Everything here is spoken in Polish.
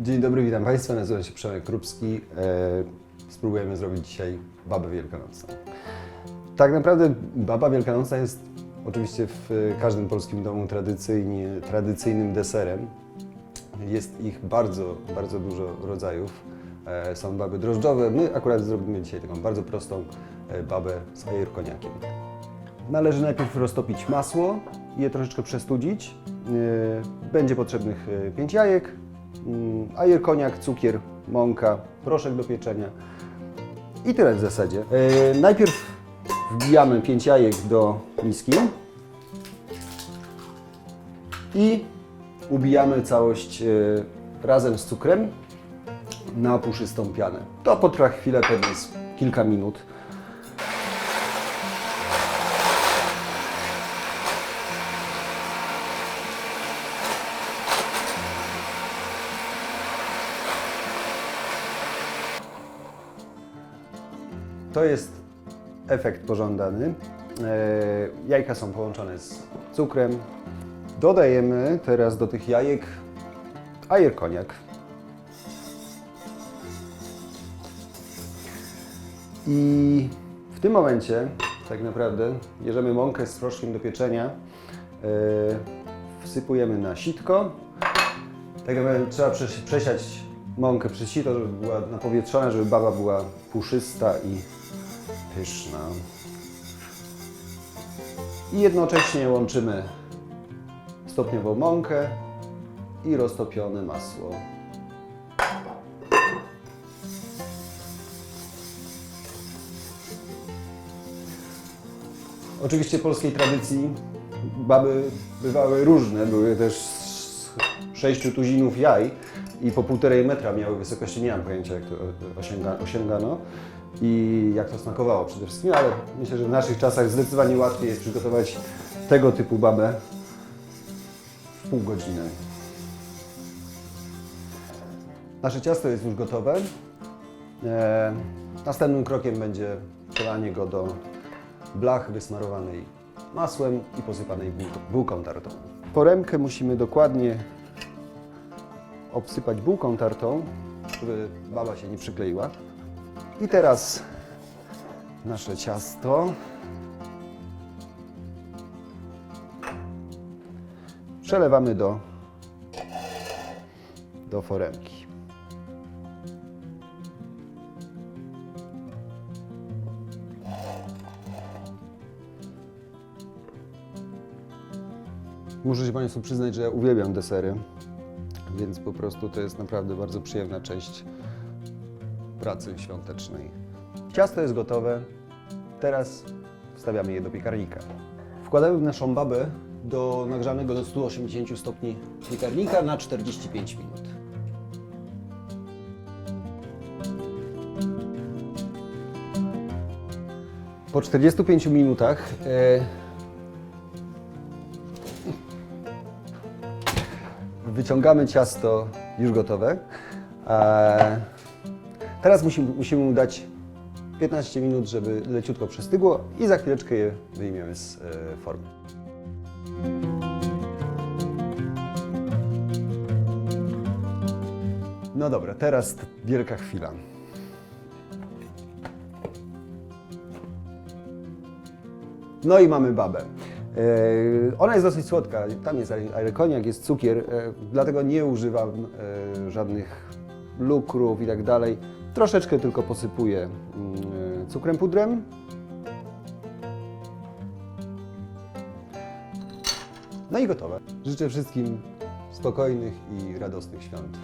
Dzień dobry, witam Państwa. Nazywam się Przemek Krupski. E, spróbujemy zrobić dzisiaj babę wielkanocną. Tak naprawdę baba wielkanocna jest oczywiście w każdym polskim domu tradycyjnie, tradycyjnym deserem. Jest ich bardzo, bardzo dużo rodzajów. E, są baby drożdżowe. My akurat zrobimy dzisiaj taką bardzo prostą e, babę z ajerkoniakiem. Należy najpierw roztopić masło je troszeczkę przestudzić. Będzie potrzebnych 5 jajek, ajer, koniak, cukier, mąka, proszek do pieczenia i tyle w zasadzie. Yy, Najpierw wbijamy 5 jajek do miski i ubijamy całość yy, razem z cukrem na puszystą pianę. To potrwa chwilę, pewnie kilka minut. To jest efekt pożądany. E, Jajka są połączone z cukrem. Dodajemy teraz do tych jajek ajer koniak. I w tym momencie tak naprawdę bierzemy mąkę z proszkiem do pieczenia, e, wsypujemy na sitko. Tak trzeba przesi- przesiać mąkę przez sito, żeby była napowietrzona, żeby baba była puszysta i pyszna. I jednocześnie łączymy stopniowo mąkę i roztopione masło. Oczywiście w polskiej tradycji baby bywały różne, były też z sześciu tuzinów jaj i po półtorej metra miały wysokości, nie mam pojęcia jak to osiąga, osiągano i jak to smakowało przede wszystkim, ale myślę, że w naszych czasach zdecydowanie łatwiej jest przygotować tego typu babę w pół godziny. Nasze ciasto jest już gotowe. E, następnym krokiem będzie przelanie go do blachy wysmarowanej masłem i posypanej buł- bułką tartą. Foremkę musimy dokładnie obsypać bułką tartą, żeby baba się nie przykleiła. I teraz nasze ciasto. Przelewamy do, do foremki. Muszę się Państwu przyznać, że uwielbiam desery, więc po prostu to jest naprawdę bardzo przyjemna część pracy świątecznej. Ciasto jest gotowe, teraz wstawiamy je do piekarnika. Wkładamy naszą babę do nagrzanego do 180 stopni piekarnika na 45 minut. Po 45 minutach e, wyciągamy ciasto już gotowe. E, teraz musimy, musimy mu dać 15 minut, żeby leciutko przystygło i za chwileczkę je wyjmiemy z e, formy. No dobra, teraz wielka chwila. No i mamy babę. E, Ona jest dosyć słodka, tam jest arekoniak, jest cukier, e, dlatego nie używam e, żadnych lukrów i tak dalej. Troszeczkę tylko posypuję mm, cukrem pudrem. No i gotowe. Życzę wszystkim spokojnych i radosnych świąt.